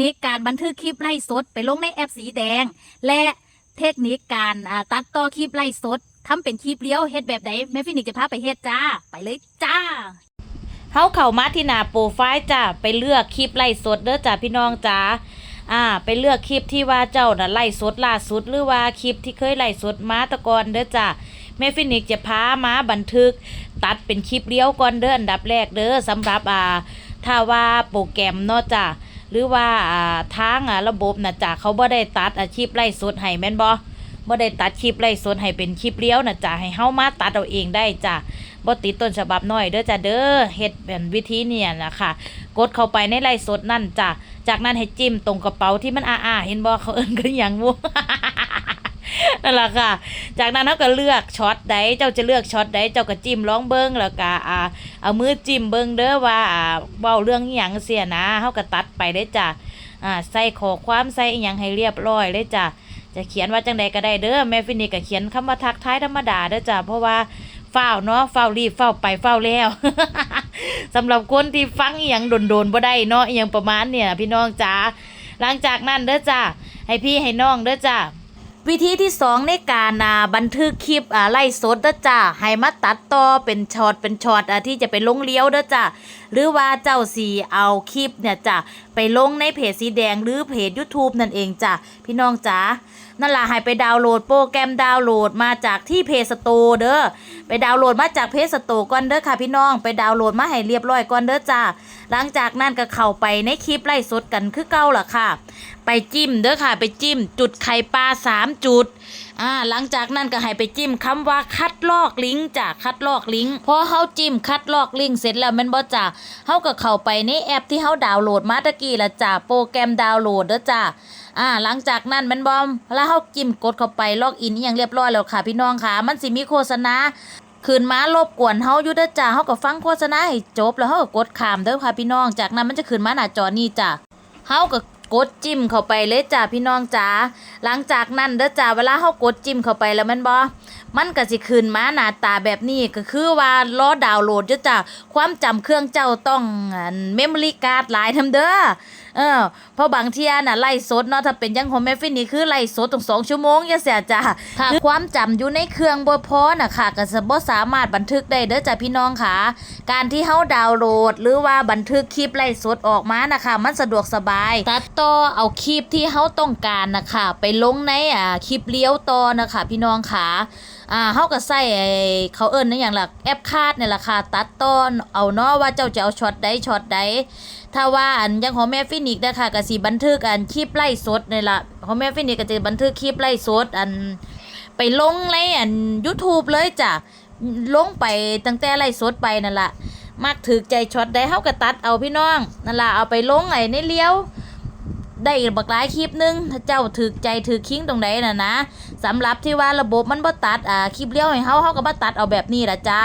นิคการบันทึกคลิปไล่สดไปลงในแอปสีแดง และเทคนิคการตัดต่อคลิปไล่สดทำเป็นคลิปเลี้ยวเฮ็ดแบบใดแม่ฟินิกจะพาไปเฮ็ดจ้า ไปเลยจ้าเฮาเข้ามาที่หน้าโปรไฟล์จ้ะไปเลือกคลิปไล่สดเด้อจ้ะพี่น้องจ้าอ่า ไปเลือกคลิปที่ว่าเจ้าน่ะไล่สดล่าสุดหรือว่าคลิปที่เคยไล่สดมาตะกอนเด้อจ้ะแม่ฟินิกจะพามาบันทึก ตัดเป็นคลิปเลี้ยวก่อนเด้ออันดับแรกเด้อสำหรับอ่าถ้าว่าโปรแกรมเนาะจ้ะ หรือว่าทางระบบนะจ๊ะเขาบ่ได้ตัดอาชีพไล่สดให้แม่นบ่บ่ได้ตัดคลิปไล่สดให้เป็นคลิปเลี้ยวนะจ๊ะให้เฮามาตัดเอาเองได้จ้ะบ่ติดต้นฉบับน้อยเด้อจ้ะเด้อเฮ็ดเป็นวิธีเนี่ยนะคะกดเข้าไปในไลฟ์สดนั่นจ้ะจากนั้นให้จิ้มตรงกระเป๋าที่มันอ้าๆเห็นบ่เขาเอิ้นกันหยังบ่ นั่นแหละค่ะ จากนั้นเขาก็เลือกช็อตใดเจ้าจะเลือกช็อตใดเจ้าก็จิ้มร้องเบิ่งแล้วก็อ่าเอามือจิ้มเบิ่งเด้อว่าอ่าเว้าเรื่องอหยังเสียนะเฮาก็ตัดไปได้จ้ะอ่าใส่ขอความใส่อหยังให้เรียบร้อยเลยจ้ะจะเขียนว่าจังใดก็ได้เด้อแม่ฟินิกก็เขียนคำว่าทักทายธรรมดาเด้อจ้ะเพราะว่าเฝ้าเนาะเฝ้ารีบเฝ้าไปเฝ้าแล้วสำหรับคนที่ฟังอหย่างโดนๆบ่ได้เนาะอหย่างประมาณเนี่ย พี่น้องจ๋าหลังจากนั้นเด้อจ้าให้พี่ให้น้องเด้อจ้า วิธีที่สองในการอ่าบันทึกคลิปอ่าไล่สดเด้อจ้าให้มาตัดต่อเป็นช็อตเป็นช็อตอ่าที่จะไปลงเลี้ยวเด้อจ้าหรือว่าเจ้าสีเอาคลิปเนี่ยจ้าไปลงในเพจสีแดงหรือเพจ YouTube นั่นเองจ้าพี่น้องจ๋านั่นล่ะให้ไปดาวน์โหลดโปรแกรมดาวน์โหลดมาจากที่เพจสโตเด้อไปดาวน์โหลดมาจากเพจสโตร์ก่อนเด้อค่ะพี่น้องไปดาวน์โหลดมาให้เรียบร้อยก่อนเด้อจ้าหลังจากนั้นก็เข้าไปในคลิปไล่สดกันคือเก่าล่ะค่ะ ไปจิ้มเด้อค่ะ ไปจิ้ม จุดไข่ปลาสามจุดอ่าหลังจากนั้นก็ให้ไปจิ้มคำว่าคัดลอกลิงก์จากคัดลอกลิงก์พอเฮาจิ้มคัดลอกลิงก์เสร็จแล้วม่นบ่จ้าเฮาก็เข้าไปในแอปที่เฮาดาวน์โหลดมาตะกี้ละจ้าโปรแกรมดาวน์โหลดเด้อจ้าอ่าหลังจากนั้นม่นบ่แล้วเฮาจิ้มกดเข้าไปล็อกอินอหยังเรียบร้อยแล้วค่ะ พี่น้องค่ะ มันสิมีโฆษณาคืนมารบกวนเฮาอยู่เด้อจ้าเฮาก็ฟังโฆษณาให้จบแล้วเฮาก็กดข้ามเด้อค่ะพี่น้องจากนั้นมันจะขึ้นมาหน้าจอนี้จ้ะเฮาก็ กดจิ้มเข้าไปเลยจ้าพี่น้องจ้าหลังจากนั้นเด้อจ้าเวลาเฮากดจิ้มเข้าไปแล้วมันบ่มันก็สิขึ้นมาหน้าตาแบบนี้ก็คือว่าล้อดาวน์โหลดเด้อจ้าความจำเครื่องเจ้าต้องเมมโมรี่การ์ดหลายทำเด้อ เออเพราะบางเที่ยน่ะไล่สดเนาะถ้าเป็นอยังของแม่ฟินนี่คือไล่สดถึงสองชั่วโมงอย่าเสียจ้าถ้าความจำอยู่ในเครื่องบ่พอน่ะค่ะก็จะบ่สามารถบันทึกได้เด้อจ้าพี่น้องค่ะ การที่เฮาดาวน์โหลด หรือว่าบันทึกคลิปไล่สดออกมานะคะมันสะดวกสบายตัดต่อเอาคลิปที่เฮาต้องการนะคะไปลงในอ่าคลิปเลี้ยวต่อนะคะพี่น้องค่ะ อ่าเฮาก็ใส่ไอ้เขาเอิ้นนั่นอย่างล่ะแอปคาดเนี่ยล่ะค่ะตัดต่อเอาเนาะว่าเจ้าจะเอาช็อตใดช็อตใดถ้าว่าอันยังของแม่ฟินิกนะคะก็สิบันทึกอันคลิปไล่สดนี่ละของแม่ฟินิกก็จะบันทึกคลิปไล่สดอันไปลงในอัน YouTube เลยจ้ะลงไปตั้งแต่ไล่สดไปนั่นละมักถือใจช็อตได้เฮาก็ตัดเอาพี่น้องนั่นละเอาไปลงไอ้ในเลี้ยว ได้อีกบักหลายคลิปหนึงถ้าเจ้าถือใจถือคิงตรงไหนน่ะนะสำหรับที่ว่าระบบมันบ่ตัดอ่าคลิปเลี้ยวให้เฮาเฮาก็บ่ตัดเอาแบบนี้ล่ะจ้า